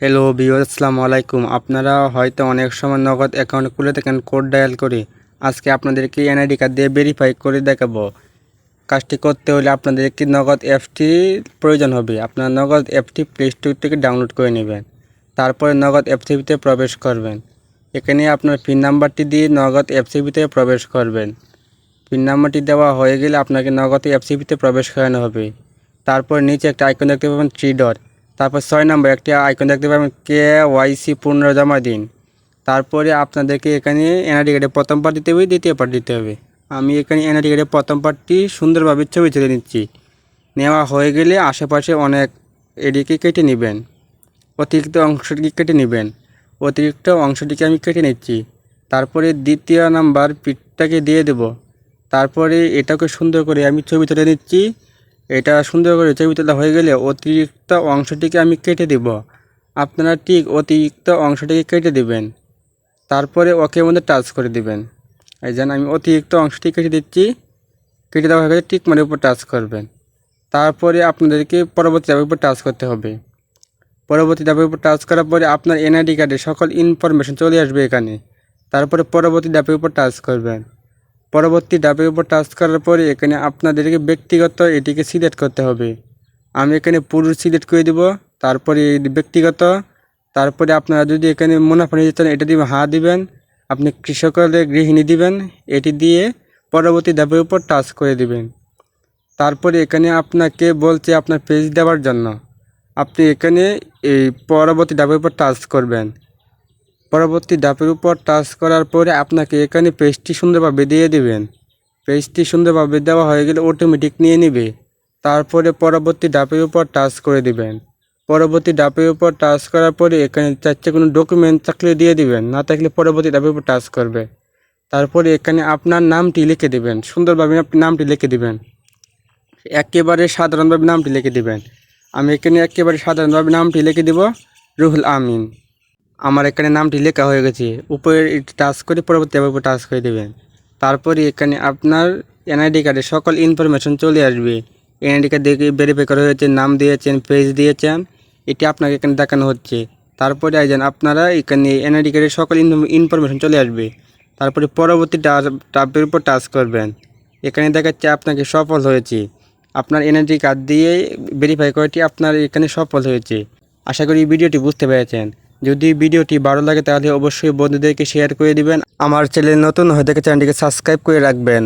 Hello বিওর আসসালামু আলাইকুম। আপনারা হয়তো অনেক সময় নগদ অ্যাকাউন্ট খুলে থাকেন কোড ডায়াল করে। আজকে আপনাদেরকে এনআইডি কার্ড দিয়ে ভেরিফাই করে দেখাবো। কাজটি করতে হলে আপনাদেরকে নগদ অ্যাপটি প্রয়োজন হবে। আপনার নগদ অ্যাপটি প্লে স্টোর থেকে ডাউনলোড করে নেবেন। তারপরে নগদ অ্যাপসিবিতে প্রবেশ করবেন। এখানে আপনার পিন নাম্বারটি দিয়ে নগদ অ্যাপসিবিতে প্রবেশ করবেন। পিন নাম্বারটি দেওয়া হয়ে গেলে আপনাকে নগদ অ্যাপসিবিতে প্রবেশ করানো হবে। তারপর নিচে একটা আইকন দেখতে পাবেন থ্রি ডট তারপর ছয় নম্বর, একটি আইকন দেখতে পাবেন, কে ওয়াইসি পুনর্জমা দিন। তারপরে আপনাদেরকে এখানে এনআইডি কার্ডে প্রথম পার্ট দিতে হবে, দ্বিতীয় পার্ট দিতে হবে। আমি এখানে এনআইডি কার্ডে প্রথম পার্টটি সুন্দরভাবে ছবি তুলে নিচ্ছি। নেওয়া হয়ে গেলে আশেপাশে অনেক এডিকে কেটে নেবেন। অতিরিক্ত অংশটিকে কেটে নেবেন। অতিরিক্ত অংশটিকে আমি কেটে নিচ্ছি। তারপরে দ্বিতীয় নাম্বার পিঠটাকে দিয়ে দেব। তারপরে এটাকে সুন্দর করে আমি ছবি তুলে নিচ্ছি। এটা সুন্দর করে ছবি তোলা হয়ে গেলে অতিরিক্ত অংশটিকে আমি কেটে দেব। আপনারা ঠিক অতিরিক্ত অংশটিকে কেটে দিবেন। তারপরে ওকে মধ্যে টাচ করে দিবেন। এই যেন আমি অতিরিক্ত অংশটি কেটে দিচ্ছি। কেটে দেওয়া হয়ে গেলে টিক মানে উপর টাচ করবেন। তারপরে আপনাদেরকে পরবর্তী ধাপের উপর টাচ করতে হবে। পরবর্তী ধাপের উপর টাচ করার পরে আপনার এনআইডি কার্ডের সকল ইনফরমেশন চলে আসবে এখানে। তারপরে পরবর্তী ধাপের উপর টাচ করবেন। পরবর্তী ডাবের উপর টাচ করার পরে এখানে আপনাদেরকে ব্যক্তিগত এটিকে সিলেক্ট করতে হবে। আমি এখানে পুরুষ সিলেক্ট করে দিব, তারপরে ব্যক্তিগত, তারপরে আপনারা যদি এখানে মুনাফা নিতে চান, এটা দিবেন হা দিবেন, আপনি কৃষকদের গৃহিণী দিবেন, এটি দিয়ে পরবর্তী ধাপের উপর টাচ করে দিবেন। তারপরে এখানে আপনাকে বলছে আপনার পেজ দেওয়ার জন্য। আপনি এখানে এই পরবর্তী ধাপের উপর টাচ করবেন। পরবর্তী ধাপের উপর টাচ করার পরে আপনাকে এখানে পেজটি সুন্দরভাবে দিয়ে দিবেন। পেজটি সুন্দরভাবে দেওয়া হয়ে গেলে অটোমেটিক নিয়ে নেবে। তারপরে পরবর্তী ডাপের উপর টাচ করে দিবেন। পরবর্তী ধাপের উপর টাচ করার পরে এখানে চাচ্ছে কোনো ডকুমেন্ট থাকলে দিয়ে দিবেন। না থাকলে পরবর্তী ধাপের উপর টাচ করবে। তারপরে এখানে আপনার নামটি লিখে দিবেন। সুন্দরভাবে আপনি নামটি লিখে দিবেন। একেবারে সাধারণভাবে নামটি লিখে দিবেন। আমি এখানে একেবারে সাধারণভাবে নামটি লিখে দিব। রুহুল আমিন। আমার এখানে নামটি লেখা হয়ে গেছে। উপরে টাচ করে পরবর্তী আবার উপর টাচ করে দেবেন। তারপরে এখানে আপনার এনআইডি কার্ডে সকল ইনফরমেশন চলে আসবে। এনআইডি কার্ড দেখে ভেরিফাই করা হয়েছে, নাম দিয়েছেন পেজ দিয়েছেন, এটি আপনাকে এখানে দেখানো হচ্ছে। তারপরে আইজান আপনারা এখানে এনআইডি কার্ডের সকল ইনফরমেশন চলে আসবে। তারপরে পরবর্তী টাপের উপর টাচ করবেন। এখানে দেখাচ্ছে আপনাকে সফল হয়েছে। আপনার এনআইডি কার্ড দিয়ে ভেরিফাই করাটি আপনার এখানে সফল হয়েছে। আশা করি ভিডিওটি বুঝতে পেরেছেন। যদি ভিডিওটি ভালো লাগে তাহলে অবশ্যই বন্ধুদেরকে শেয়ার করে দিবেন। আমার চ্যানেল নতুন হয়ে থাকে চ্যানেলটিকে সাবস্ক্রাইব করে রাখবেন।